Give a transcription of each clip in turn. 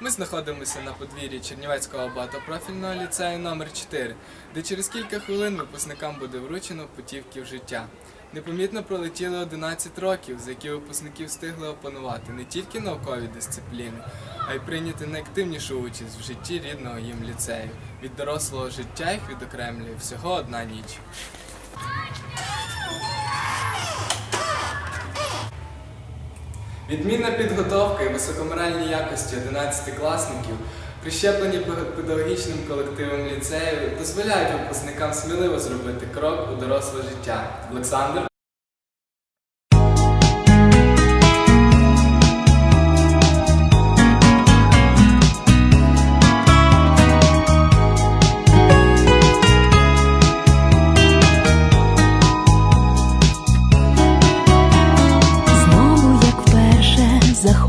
Ми знаходимося на подвір'ї Чернівецького багатопрофільного ліцею номер 4 де через кілька хвилин випускникам буде вручено путівки в життя. Непомітно пролетіли 11 років, за які випускники встигли опанувати не тільки наукові дисципліни, а й прийняти найактивнішу участь в житті рідного їм ліцею. Від дорослого життя їх відокремлює всього одна ніч. Відмінна підготовка і високоморальні якості 11-класників, прищеплені педагогічним колективом ліцею, дозволяють випускникам сміливо зробити крок у доросле життя. Олександр.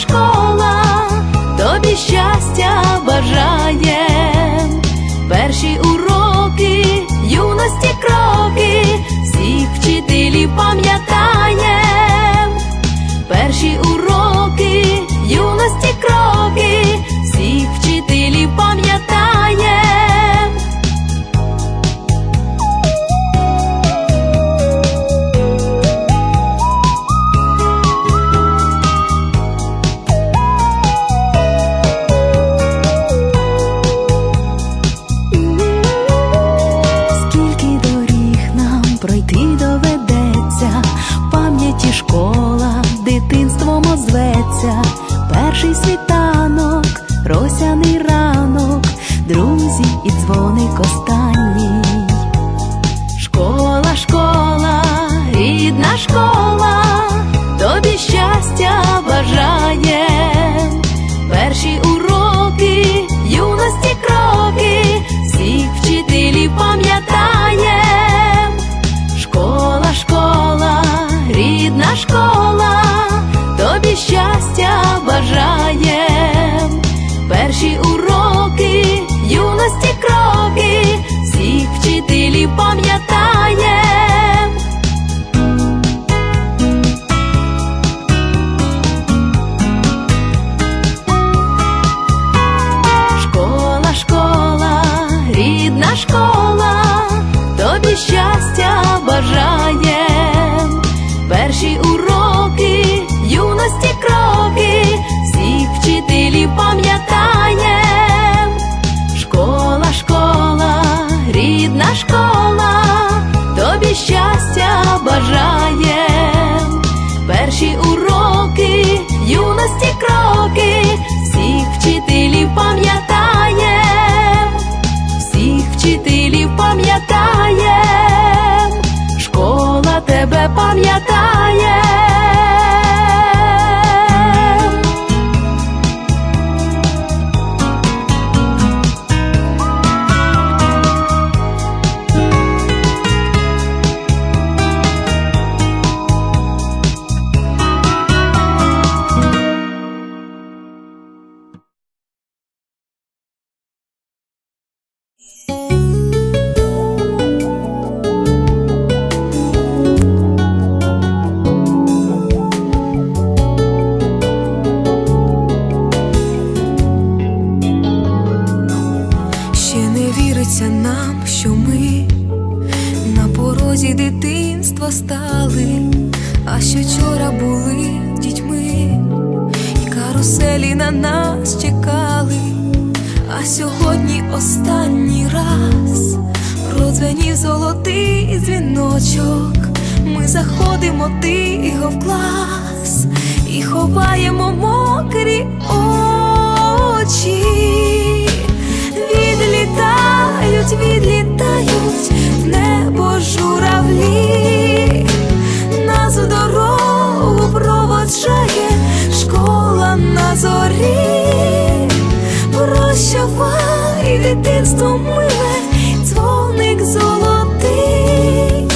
Школа, тобі щастя бажаєм. перший світанок, Школа на нас чекали, а сьогодні останній раз продзвенів золотий дзвіночок. Ми заходимо тихо в клас і ховаємо мокрі очі. Відлітають, відлітають дитинство миле, дзвоник золотий,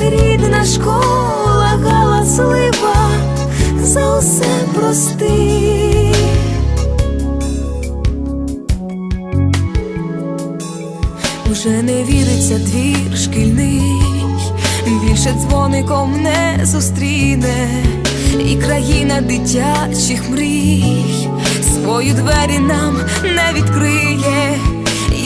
рідна школа галаслива, за усе прости. Уже не віриться двір шкільний, більше дзвоником не зустріне, і країна дитячих мрій свої двері нам не відкриє.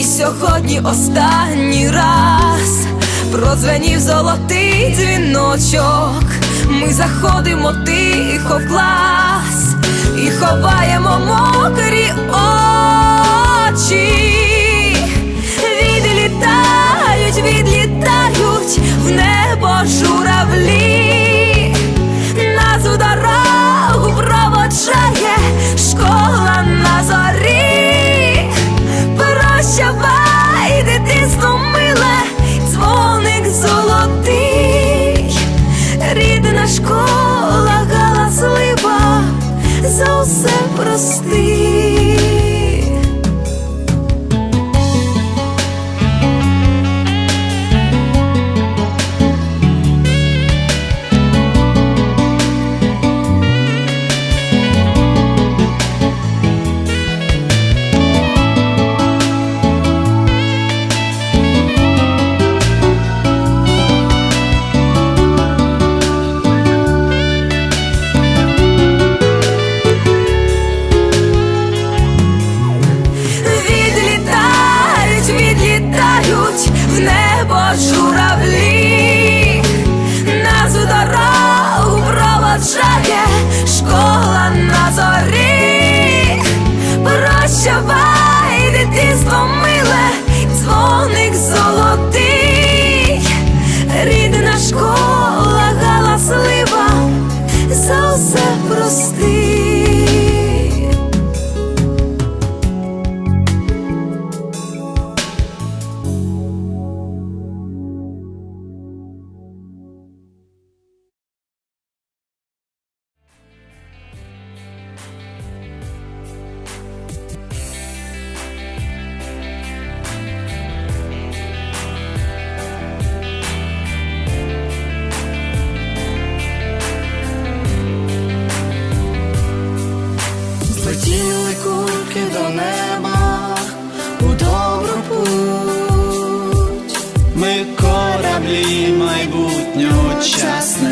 Сьогодні останній раз прозвенів золотий дзвіночок. Ми заходимо тихо в клас і ховаємо мокрі очі. Майбутнього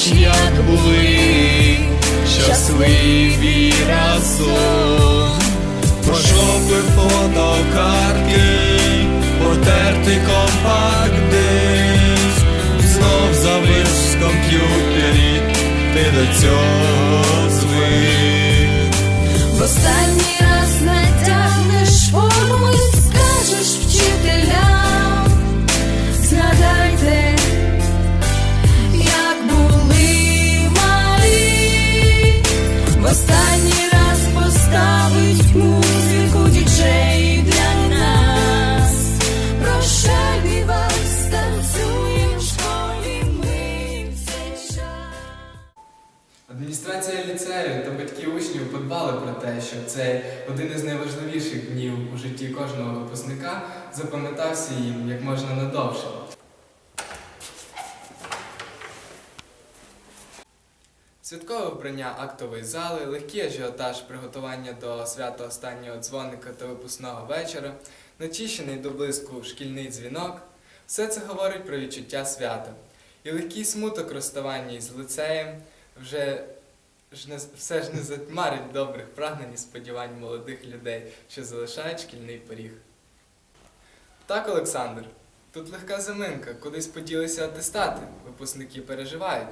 згадаєш, як були щасливі разом, пошопив фотокартки, потертий компакт-диск, знов завис в комп'ютері, ти до цього звик. Цей один із найважливіших днів у житті кожного випускника запам'ятався їм як можна надовше. Святкове вбрання актової зали, легкий ажіотаж приготування до свята останнього дзвоника та випускного вечора, начищений до блиску шкільний дзвінок. Все це говорить про відчуття свята. І легкий смуток розставання із лицеєм вже ж не, все ж не затьмарить добрих прагнень і сподівань молодих людей, що залишають шкільний поріг. Так, Олександр, тут легка заминка, кудись поділися атестати, випускники переживають.